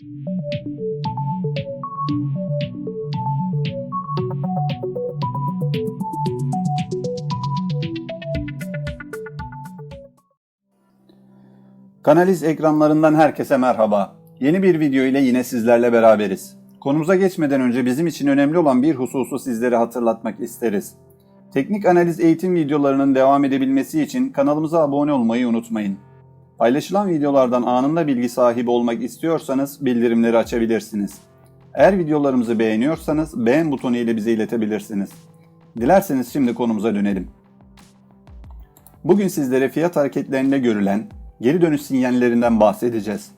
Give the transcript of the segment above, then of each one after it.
Kanaliz ekranlarından herkese merhaba. Yeni bir video ile yine sizlerle beraberiz. Konumuza geçmeden önce bizim için önemli olan bir hususu sizlere hatırlatmak isteriz. Teknik analiz eğitim videolarının devam edebilmesi için kanalımıza abone olmayı unutmayın. Paylaşılan videolardan anında bilgi sahibi olmak istiyorsanız bildirimleri açabilirsiniz. Eğer videolarımızı beğeniyorsanız beğen butonu ile bize iletebilirsiniz. Dilerseniz şimdi konumuza dönelim. Bugün sizlere fiyat hareketlerinde görülen geri dönüş sinyallerinden bahsedeceğiz.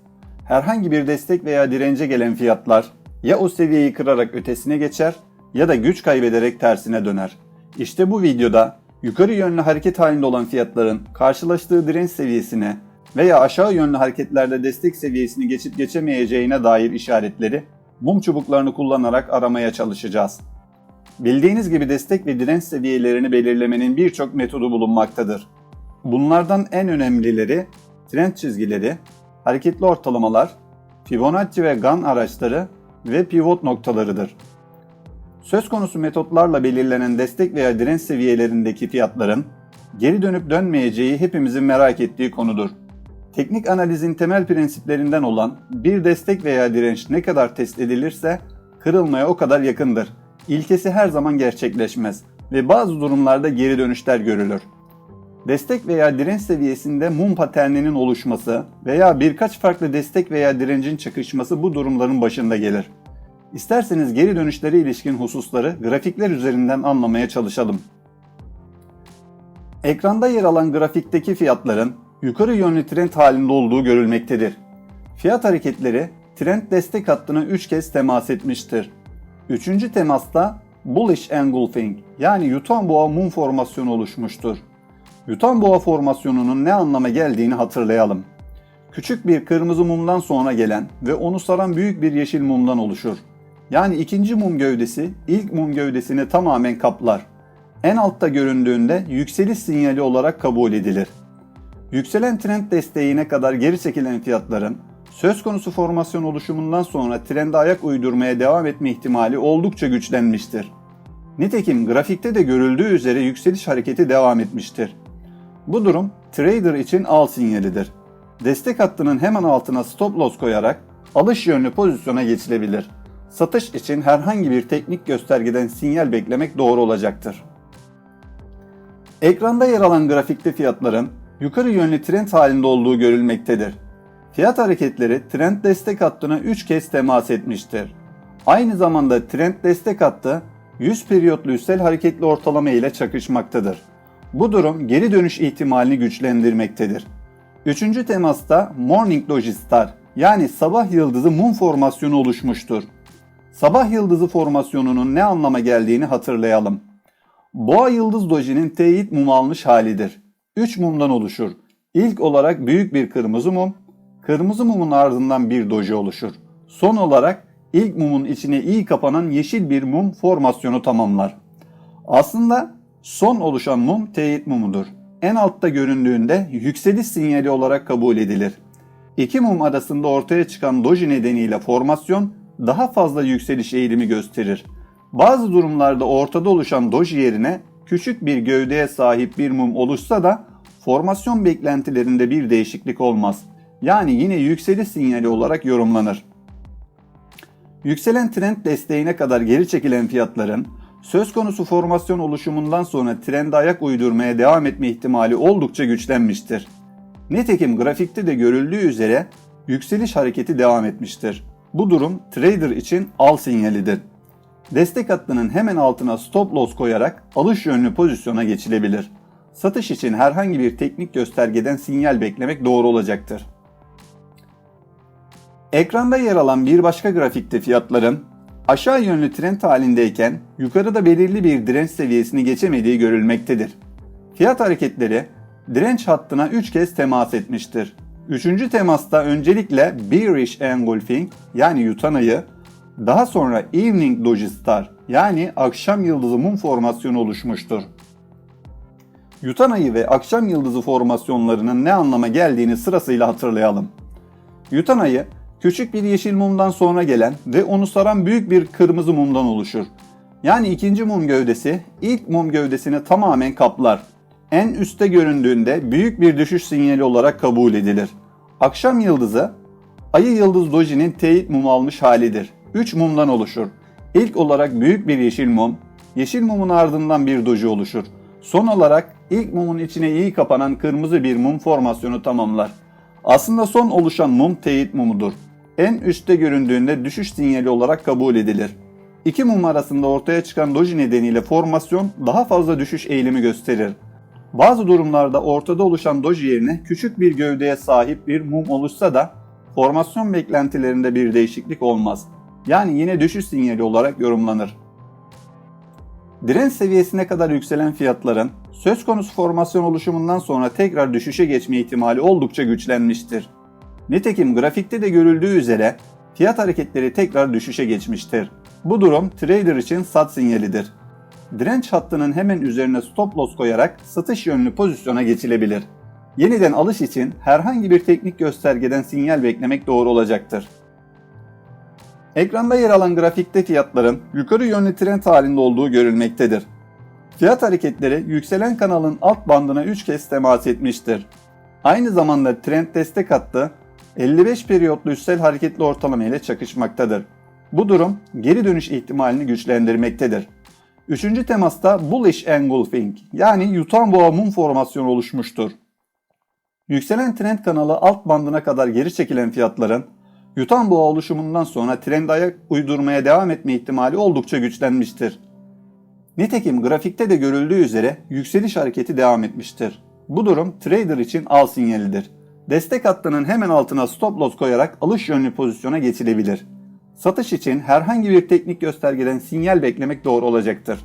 Herhangi bir destek veya dirence gelen fiyatlar ya o seviyeyi kırarak ötesine geçer ya da güç kaybederek tersine döner. İşte bu videoda yukarı yönlü hareket halinde olan fiyatların karşılaştığı direnç seviyesine veya aşağı yönlü hareketlerde destek seviyesini geçip geçemeyeceğine dair işaretleri mum çubuklarını kullanarak aramaya çalışacağız. Bildiğiniz gibi destek ve direnç seviyelerini belirlemenin birçok metodu bulunmaktadır. Bunlardan en önemlileri trend çizgileri, hareketli ortalamalar, Fibonacci ve Gann araçları ve pivot noktalarıdır. Söz konusu metotlarla belirlenen destek veya direnç seviyelerindeki fiyatların geri dönüp dönmeyeceği hepimizin merak ettiği konudur. Teknik analizin temel prensiplerinden olan bir destek veya direnç ne kadar test edilirse kırılmaya o kadar yakındır. İlkesi her zaman gerçekleşmez ve bazı durumlarda geri dönüşler görülür. Destek veya direnç seviyesinde mum paterninin oluşması veya birkaç farklı destek veya direncin çakışması bu durumların başında gelir. İsterseniz geri dönüşlere ilişkin hususları grafikler üzerinden anlamaya çalışalım. Ekranda yer alan grafikteki fiyatların yukarı yönlü trend halinde olduğu görülmektedir. Fiyat hareketleri trend destek hattına 3 kez temas etmiştir. Üçüncü temasta bullish engulfing yani yutan boğa mum formasyonu oluşmuştur. Yutan boğa formasyonunun ne anlama geldiğini hatırlayalım. Küçük bir kırmızı mumdan sonra gelen ve onu saran büyük bir yeşil mumdan oluşur. Yani ikinci mum gövdesi ilk mum gövdesini tamamen kaplar. En altta göründüğünde yükseliş sinyali olarak kabul edilir. Yükselen trend desteğine kadar geri çekilen fiyatların söz konusu formasyon oluşumundan sonra trende ayak uydurmaya devam etme ihtimali oldukça güçlenmiştir. Nitekim grafikte de görüldüğü üzere yükseliş hareketi devam etmiştir. Bu durum trader için al sinyalidir. Destek hattının hemen altına stop loss koyarak alış yönlü pozisyona geçilebilir. Satış için herhangi bir teknik göstergeden sinyal beklemek doğru olacaktır. Ekranda yer alan grafikte fiyatların yukarı yönlü trend halinde olduğu görülmektedir. Fiyat hareketleri trend destek hattına 3 kez temas etmiştir. Aynı zamanda trend destek hattı 100 periyotlu üstel hareketli ortalama ile çakışmaktadır. Bu durum geri dönüş ihtimalini güçlendirmektedir. Üçüncü temasta Morning Doji Star yani sabah yıldızı mum formasyonu oluşmuştur. Sabah yıldızı formasyonunun ne anlama geldiğini hatırlayalım. Boğa yıldız dojinin teyit mum almış halidir. 3 mumdan oluşur. İlk olarak büyük bir kırmızı mum, kırmızı mumun ardından bir doji oluşur. Son olarak ilk mumun içine iyi kapanan yeşil bir mum formasyonu tamamlar. Aslında son oluşan mum teyit mumudur. En altta göründüğünde yükseliş sinyali olarak kabul edilir. İki mum arasında ortaya çıkan doji nedeniyle formasyon daha fazla yükseliş eğilimi gösterir. Bazı durumlarda ortada oluşan doji yerine küçük bir gövdeye sahip bir mum oluşsa da formasyon beklentilerinde bir değişiklik olmaz. Yani yine yükseliş sinyali olarak yorumlanır. Yükselen trend desteğine kadar geri çekilen fiyatların söz konusu formasyon oluşumundan sonra trende ayak uydurmaya devam etme ihtimali oldukça güçlenmiştir. Nitekim grafikte de görüldüğü üzere yükseliş hareketi devam etmiştir. Bu durum trader için al sinyalidir. Destek hattının hemen altına stop loss koyarak alış yönlü pozisyona geçilebilir. Satış için herhangi bir teknik göstergeden sinyal beklemek doğru olacaktır. Ekranda yer alan bir başka grafikte fiyatların aşağı yönlü trend halindeyken yukarıda belirli bir direnç seviyesini geçemediği görülmektedir. Fiyat hareketleri direnç hattına 3 kez temas etmiştir. Üçüncü temasta öncelikle bearish engulfing yani yutan ayı, daha sonra evening doji star yani akşam yıldızı mum formasyonu oluşmuştur. Yutan ayı ve akşam yıldızı formasyonlarının ne anlama geldiğini sırasıyla hatırlayalım. Yutan ayı küçük bir yeşil mumdan sonra gelen ve onu saran büyük bir kırmızı mumdan oluşur. Yani ikinci mum gövdesi ilk mum gövdesini tamamen kaplar. En üstte göründüğünde büyük bir düşüş sinyali olarak kabul edilir. Akşam yıldızı Ayı Yıldız Doji'nin teyit mumu almış halidir. 3 mumdan oluşur. İlk olarak büyük bir yeşil mum, yeşil mumun ardından bir doji oluşur. Son olarak ilk mumun içine iyi kapanan kırmızı bir mum formasyonu tamamlar. Aslında son oluşan mum teyit mumudur. En üstte göründüğünde düşüş sinyali olarak kabul edilir. İki mum arasında ortaya çıkan doji nedeniyle formasyon daha fazla düşüş eğilimi gösterir. Bazı durumlarda ortada oluşan doji yerine küçük bir gövdeye sahip bir mum oluşsa da formasyon beklentilerinde bir değişiklik olmaz. Yani yine düşüş sinyali olarak yorumlanır. Direnç seviyesine kadar yükselen fiyatların söz konusu formasyon oluşumundan sonra tekrar düşüşe geçme ihtimali oldukça güçlenmiştir. Nitekim grafikte de görüldüğü üzere fiyat hareketleri tekrar düşüşe geçmiştir. Bu durum trader için sat sinyalidir. Direnç hattının hemen üzerine stop loss koyarak satış yönlü pozisyona geçilebilir. Yeniden alış için herhangi bir teknik göstergeden sinyal beklemek doğru olacaktır. Ekranda yer alan grafikte fiyatların yukarı yönlü trend halinde olduğu görülmektedir. Fiyat hareketleri yükselen kanalın alt bandına 3 kez temas etmiştir. Aynı zamanda trend destek hattı 55 periyotlu üstel hareketli ortalama ile çakışmaktadır. Bu durum geri dönüş ihtimalini güçlendirmektedir. Üçüncü temasta bullish engulfing yani yutan boğa mum formasyonu oluşmuştur. Yükselen trend kanalı alt bandına kadar geri çekilen fiyatların yutan boğa oluşumundan sonra trend ayak uydurmaya devam etme ihtimali oldukça güçlenmiştir. Nitekim grafikte de görüldüğü üzere yükseliş hareketi devam etmiştir. Bu durum trader için al sinyalidir. Destek hattının hemen altına stop loss koyarak alış yönlü pozisyona geçilebilir. Satış için herhangi bir teknik göstergeden sinyal beklemek doğru olacaktır.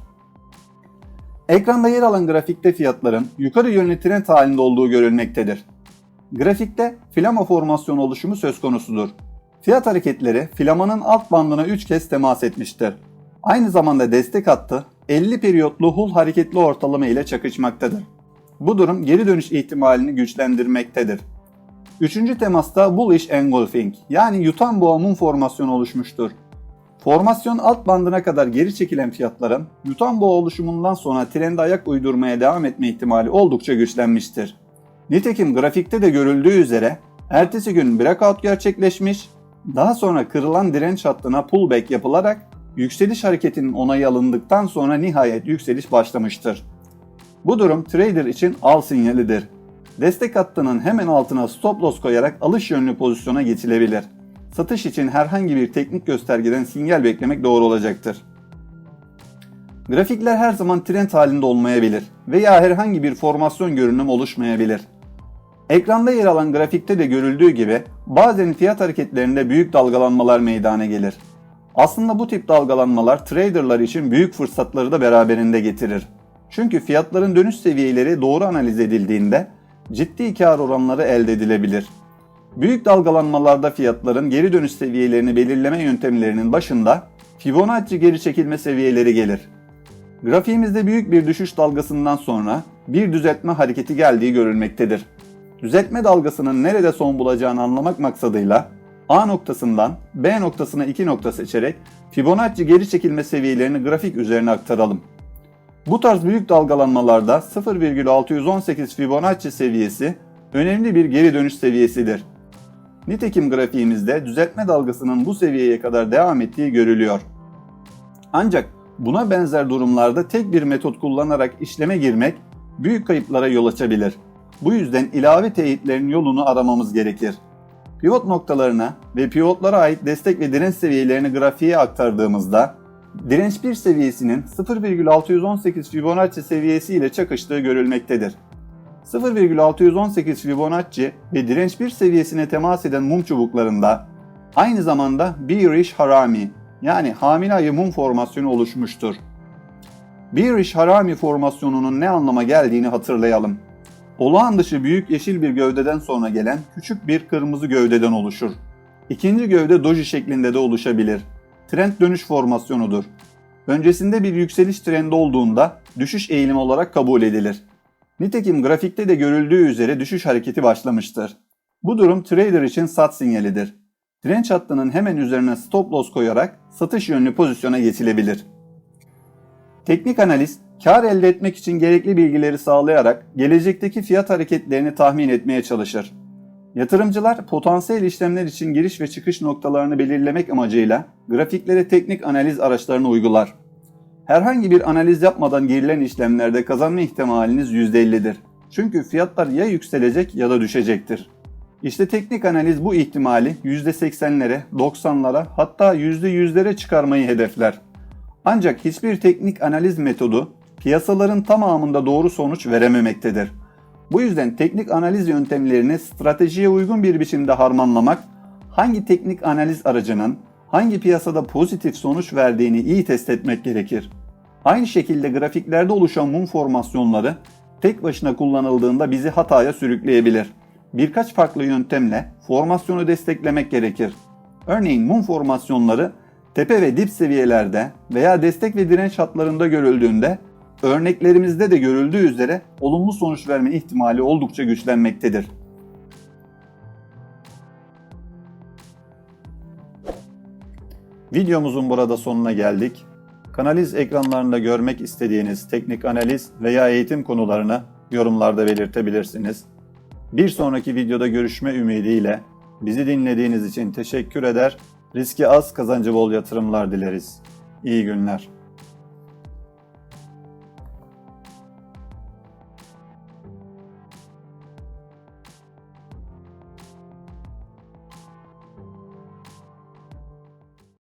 Ekranda yer alan grafikte fiyatların yukarı yönlü trend halinde olduğu görülmektedir. Grafikte flama formasyonu oluşumu söz konusudur. Fiyat hareketleri flamanın alt bandına 3 kez temas etmiştir. Aynı zamanda destek hattı 50 periyotlu hul hareketli ortalama ile çakışmaktadır. Bu durum geri dönüş ihtimalini güçlendirmektedir. Üçüncü temasta bullish engulfing yani yutan boğa mum formasyonu oluşmuştur. Formasyon alt bandına kadar geri çekilen fiyatların yutan boğa oluşumundan sonra trende ayak uydurmaya devam etme ihtimali oldukça güçlenmiştir. Nitekim grafikte de görüldüğü üzere ertesi gün breakout gerçekleşmiş, daha sonra kırılan direnç hattına pullback yapılarak yükseliş hareketinin onayı alındıktan sonra nihayet yükseliş başlamıştır. Bu durum trader için al sinyalidir. Destek hattının hemen altına stop loss koyarak alış yönlü pozisyona geçilebilir. Satış için herhangi bir teknik göstergeden sinyal beklemek doğru olacaktır. Grafikler her zaman trend halinde olmayabilir veya herhangi bir formasyon görünüm oluşmayabilir. Ekranda yer alan grafikte de görüldüğü gibi bazen fiyat hareketlerinde büyük dalgalanmalar meydana gelir. Aslında bu tip dalgalanmalar traderlar için büyük fırsatları da beraberinde getirir. Çünkü fiyatların dönüş seviyeleri doğru analiz edildiğinde ciddi kar oranları elde edilebilir. Büyük dalgalanmalarda fiyatların geri dönüş seviyelerini belirleme yöntemlerinin başında Fibonacci geri çekilme seviyeleri gelir. Grafiğimizde büyük bir düşüş dalgasından sonra bir düzeltme hareketi geldiği görülmektedir. Düzeltme dalgasının nerede son bulacağını anlamak maksadıyla A noktasından B noktasına 2 nokta seçerek Fibonacci geri çekilme seviyelerini grafik üzerine aktaralım. Bu tarz büyük dalgalanmalarda 0,618 Fibonacci seviyesi önemli bir geri dönüş seviyesidir. Nitekim grafiğimizde düzeltme dalgasının bu seviyeye kadar devam ettiği görülüyor. Ancak buna benzer durumlarda tek bir metot kullanarak işleme girmek büyük kayıplara yol açabilir. Bu yüzden ilave teyitlerin yolunu aramamız gerekir. Pivot noktalarına ve pivotlara ait destek ve direnç seviyelerini grafiğe aktardığımızda direnç 1 seviyesinin 0,618 Fibonacci seviyesi ile çakıştığı görülmektedir. 0,618 Fibonacci ve direnç 1 seviyesine temas eden mum çubuklarında aynı zamanda Bearish Harami yani hamile ayı mum formasyonu oluşmuştur. Bearish Harami formasyonunun ne anlama geldiğini hatırlayalım. Olağan dışı büyük yeşil bir gövdeden sonra gelen küçük bir kırmızı gövdeden oluşur. İkinci gövde doji şeklinde de oluşabilir. Trend dönüş formasyonudur. Öncesinde bir yükseliş trendi olduğunda düşüş eğilimi olarak kabul edilir. Nitekim grafikte de görüldüğü üzere düşüş hareketi başlamıştır. Bu durum trader için sat sinyalidir. Direnç hattının hemen üzerine stop loss koyarak satış yönlü pozisyona geçilebilir. Teknik analiz, kar elde etmek için gerekli bilgileri sağlayarak gelecekteki fiyat hareketlerini tahmin etmeye çalışır. Yatırımcılar potansiyel işlemler için giriş ve çıkış noktalarını belirlemek amacıyla grafiklere teknik analiz araçlarını uygular. Herhangi bir analiz yapmadan girilen işlemlerde kazanma ihtimaliniz %50'dir. Çünkü fiyatlar ya yükselecek ya da düşecektir. İşte teknik analiz bu ihtimali %80'lere, 90'lara hatta %100'lere çıkarmayı hedefler. Ancak hiçbir teknik analiz metodu piyasaların tamamında doğru sonuç verememektedir. Bu yüzden teknik analiz yöntemlerini stratejiye uygun bir biçimde harmanlamak, hangi teknik analiz aracının hangi piyasada pozitif sonuç verdiğini iyi test etmek gerekir. Aynı şekilde grafiklerde oluşan mum formasyonları tek başına kullanıldığında bizi hataya sürükleyebilir. Birkaç farklı yöntemle formasyonu desteklemek gerekir. Örneğin mum formasyonları tepe ve dip seviyelerde veya destek ve direnç hatlarında görüldüğünde örneklerimizde de görüldüğü üzere olumlu sonuç verme ihtimali oldukça güçlenmektedir. Videomuzun burada sonuna geldik. Kanaliz ekranlarında görmek istediğiniz teknik analiz veya eğitim konularını yorumlarda belirtebilirsiniz. Bir sonraki videoda görüşme ümidiyle bizi dinlediğiniz için teşekkür eder. Riski az, kazancı bol yatırımlar dileriz. İyi günler.